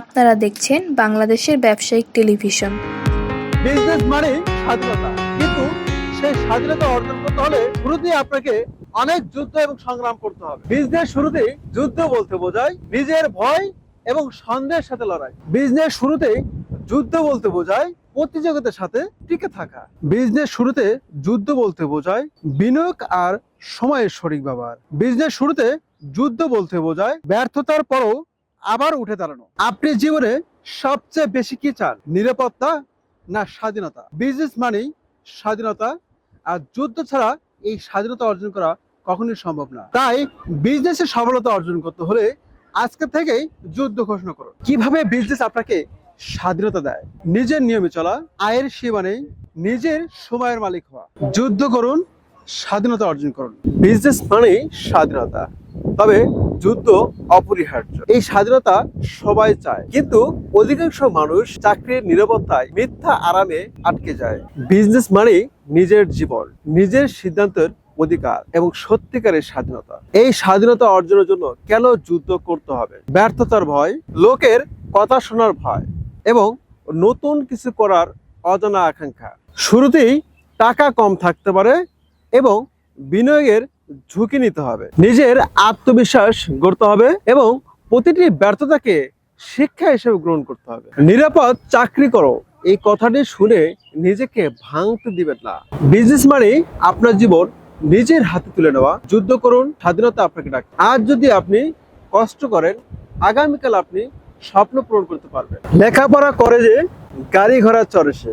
আপনারা দেখছেন বাংলাদেশের ব্যবসায়িক টেলিভিশন। বিজনেস মানে স্বাধীনতা। কিন্তু সেই স্বাধীনতা অর্জন করতে হলে শুরুতেই আপনাকে অনেক যুদ্ধ এবং সংগ্রাম করতে হবে। বিজনেস শুরুতেই যুদ্ধ বলতে বোঝায় নিজের ভয় এবং সন্দেহের সাথে লড়াই। বিজনেস শুরুতেই যুদ্ধ বলতে বোঝায় প্রতিযোগিতার সাথে টিকে থাকা। বিজনেস শুরুতে যুদ্ধ বলতে বোঝায় বিনিয়োগ আর সময়ের সঠিক ব্যবহার। বিজনেস শুরুতে যুদ্ধ বলতে বোঝায় ব্যর্থতার পরও আবার উঠে দাঁড়ানো। আপনি জীবনে সবচেয়ে বেশি কি চান? নিরাপত্তা না স্বাধীনতা? বিজনেস মানেই স্বাধীনতা, আর যুদ্ধ ছাড়া এই স্বাধীনতা অর্জন করা কখনোই সম্ভব না। তাই বিজনেসে সফলতা অর্জন করতে হলে আজকে থেকেই যুদ্ধ ঘোষণা করুন। কীভাবে বিজনেস আপনাকে স্বাধীনতা দেয়? নিজের নিয়মে চলা, আয়ের সীমা নেই, নিজের সময়ের মালিক হওয়া। যুদ্ধ করুন, স্বাধীনতা অর্জন করুন। বিজনেস মানেই স্বাধীনতা। তবে যুদ্ধ অপরিহার্য। এই স্বাধীনতা সবাই চায়। কিন্তু অধিকাংশ মানুষ চাকরির নিরাপত্তায় মিথ্যা আরামে আটকে যায়। বিজনেস মানেই নিজের জীবন, নিজের সিদ্ধান্তের অধিকার এবং সত্যিকারের স্বাধীনতা। এই স্বাধীনতা অর্জনের জন্য কেন যুদ্ধ করতে হবে? ব্যর্থতার ভয়, লোকের কথা শোনার ভয় এবং নতুন কিছু করার অজানা আকাঙ্ক্ষা। শুরুতেই টাকা কম থাকতে পারে এবং বিনিয়োগের ঝুঁকি নিতে হবে। নিজের আত্মবিশ্বাস গড়তে হবে এবং প্রতিটি ব্যর্থতাকে শিক্ষা হিসেবে গ্রহণ করতে হবে। নিরাপদ চাকরি করো, এই কথাটি শুনে নিজেকে ভাঙতে দিবেন না। বিজনেস মানে আপনার জীবন নিজের হাতে তুলে নেওয়া। যুদ্ধ করুন, স্বাধীনতা আপনাকে ডাক। আজ যদি আপনি কষ্ট করেন, আগামীকাল আপনি স্বপ্ন পূরণ করতে পারবেন। লেখাপড়া করে যে গাড়ি ঘোড়া চড়ে সে।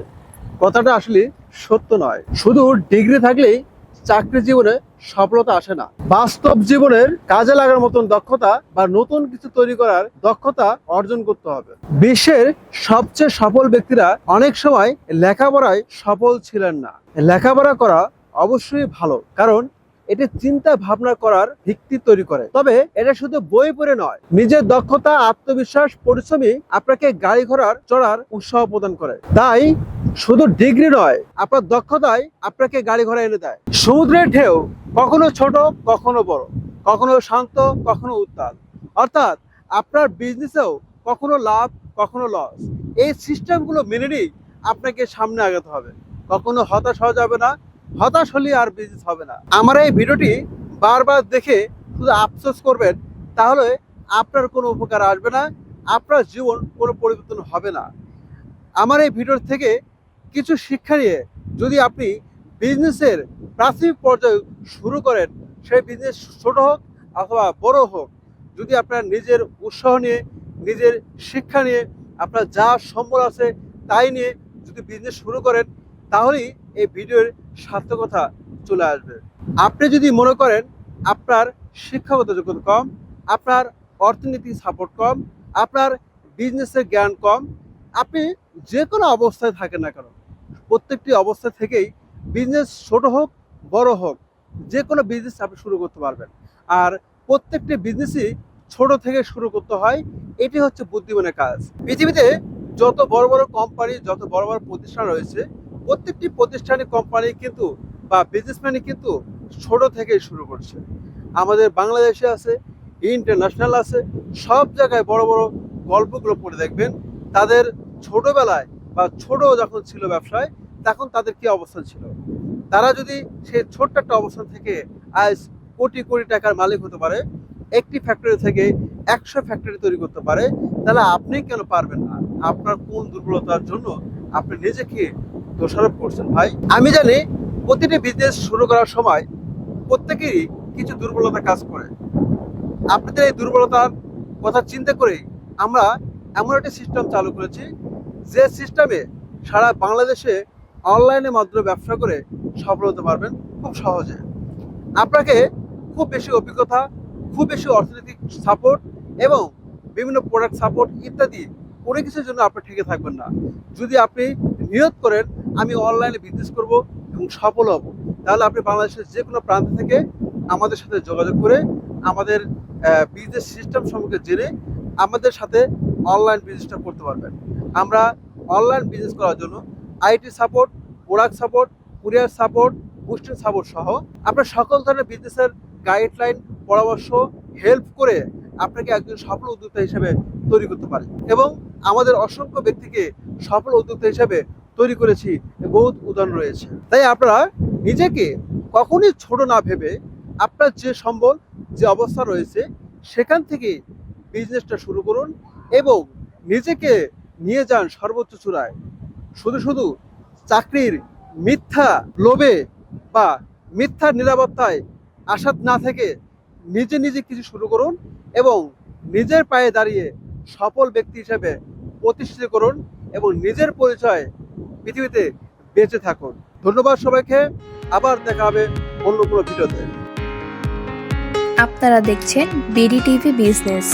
কথাটা আসলে সত্য নয়। শুধু ডিগ্রি থাকলেই চাকরি জীবনে সফলতা আসে না। বাস্তব জীবনের কাজে লাগার মতন দক্ষতা বা নতুন কিছু তৈরি করার দক্ষতা অর্জন করতে হবে। বিশ্বের সবচেয়ে সফল ব্যক্তিরা অনেক সময় লেখাপড়ায় সফল ছিলেন না। লেখাপড়া করা অবশ্যই ভালো, কারণ এটি চিন্তা ভাবনা করার ভিত্তি তৈরি করে। তবে এটা শুধু বই পড়ে নয়, নিজের দক্ষতা, আত্মবিশ্বাস পরিশ্রমী আপনাকে গাড়ি ঘোড়ার চড়ার উৎসাহ প্রদান করে। তাই শুধু ডিগ্রি নয়, আপনার দক্ষতায় আপনাকে গাড়ি ঘোড়া এনে দেয়। সমুদ্রের ঢেউ কখনো ছোট, কখনো বড়, কখনো শান্ত, কখনো উত্তাল। অর্থাৎ আপনার বিজনেসেও কখনো লাভ, কখনো লস এই সিস্টেমগুলো মেনে নিয়েই আপনাকে সামনে আগাতে হবে। কখনো হতাশ হওয়া যাবে না, হতাশ হলে আর বিজনেস হবে না। আমার এই ভিডিওটি বারবার দেখে শুধু আফসোস করবেন, তাহলে আপনার কোনো উপকার আসবে না, আপনার জীবন কোনো পরিবর্তন হবে না। আমার এই ভিডিও থেকে কিছু শিক্ষা নিয়ে যদি আপনি বিজনেসের প্রাথমিক পর্যায়ে শুরু করেন সেই বিজনেস ছোট হোক অথবা বড় হোক, যদি আপনার নিজের উৎসাহ নিয়ে, নিজের শিক্ষা নিয়ে, আপনার যা সম্বল আছে তাই নিয়ে যদি বিজনেস শুরু করেন, তাহলেই এই ভিডিওর সার্থকতা চলে আসবে। আপনি যদি মনে করেন আপনার শিক্ষাগত যোগ্যতা কম, আপনার অর্থনৈতিক সাপোর্ট কম, আপনার বিজনেসের জ্ঞান কম, আপনি যে কোনো অবস্থায় থাকেন না কেন প্রত্যেকটি অবস্থা থেকেই বিজনেস ছোট হোক, বড় হোক, যে কোনো বিজনেস আপনি শুরু করতে পারবেন। আর প্রত্যেকটি বিজনেসই ছোট থেকে শুরু করতে হয়, এটি হচ্ছে বুদ্ধিমানের কাজ। পৃথিবীতে যত বড় বড় কোম্পানি যত বড় বড় প্রতিষ্ঠান রয়েছে, প্রত্যেকটি প্রতিষ্ঠানিক কোম্পানি কিন্তু বা বিজনেসম্যানই কিন্তু ছোট থেকে শুরু করছে। আমাদের বাংলাদেশে আছে ইন্টারন্যাশনাল আছে, সব জায়গায় বড় বড় গল্পগুলো পড়ে দেখবেন। তাদের ছোটবেলায় বা ছোট যখন ছিল ব্যবসায় তখন তাদের কি অবস্থান ছিল? তারা যদি সে ছোট্ট একটা অবস্থান থেকে আজ কোটি কোটি টাকার মালিক হতে পারে, একটি ফ্যাক্টরি থেকে একশো ফ্যাক্টরি তৈরি করতে পারে, তাহলে আপনি কেন পারবেন না? আপনার কোন দুর্বলতার জন্য আপনি নিজেকে দোষারোপ করছেন ভাই? আমি জানি প্রতিটি বিজনেস শুরু করার সময় প্রত্যেকেরই কিছু দুর্বলতা কাজ করে। আপনাদের এই দুর্বলতার কথা চিন্তা করে আমরা এমন একটি সিস্টেম চালু করেছি, যে সিস্টেমে সারা বাংলাদেশে অনলাইনের মাধ্যমে ব্যবসা করে সফল হতে পারবেন খুব সহজে। আপনাকে খুব বেশি অভিজ্ঞতা, খুব বেশি অর্থনৈতিক সাপোর্ট এবং বিভিন্ন প্রোডাক্ট সাপোর্ট ইত্যাদি কোনো কিছুর জন্য আপনি ঠেকে থাকবেন না। যদি আপনি নিয়ত করেন, আমি অনলাইনে বিজনেস করব এবং সফল হব, তাহলে আপনি বাংলাদেশের যে কোনো প্রান্ত থেকে আমাদের সাথে যোগাযোগ করে আমাদের বিজনেস সিস্টেম সম্পর্কে জেনে আমাদের সাথে অনলাইন বিজনেসটা করতে পারবেন। আমরা অনলাইন বিজনেস করার জন্য IT support product support, courier support boosting support সহ আপনার সকল ধরনের বিজনেসের গাইডলাইন, পরামর্শ, হেল্প করে আপনাকে একজন সফল উদ্যোক্তা হিসেবে তৈরি করতে পারি। এবং আমাদের অসংখ্য ব্যক্তিকে সফল উদ্যোক্তা হিসেবে তৈরি করেছি বহুত উদাহরণ রয়েছে। তাই আপনারা নিজেকে কখনই ছোট না ভেবে আপনার যে সম্বল, যে অবস্থা রয়েছে, সেখান থেকে বিজনেসটা শুরু করুন এবং নিজেকে নিয়ে যান সর্বোচ্চ চূড়ায়। শুধু শুধু চাকরির মিথ্যা লোভে বা মিথ্যা নিরাপত্তায় আসাদ না থেকে নিজে নিজে কিছু শুরু করুন এবং নিজের পায়ে দাঁড়িয়ে সফল ব্যক্তি হিসেবে প্রতিষ্ঠিত করুন এবং নিজের পরিচয় পৃথিবীতে বেঁচে থাকুন। ধন্যবাদ সবাইকে। আবার দেখা হবে অন্য কোনো ভিডিওতে। আপনারা দেখছেন বিডি টিভি বিজনেস।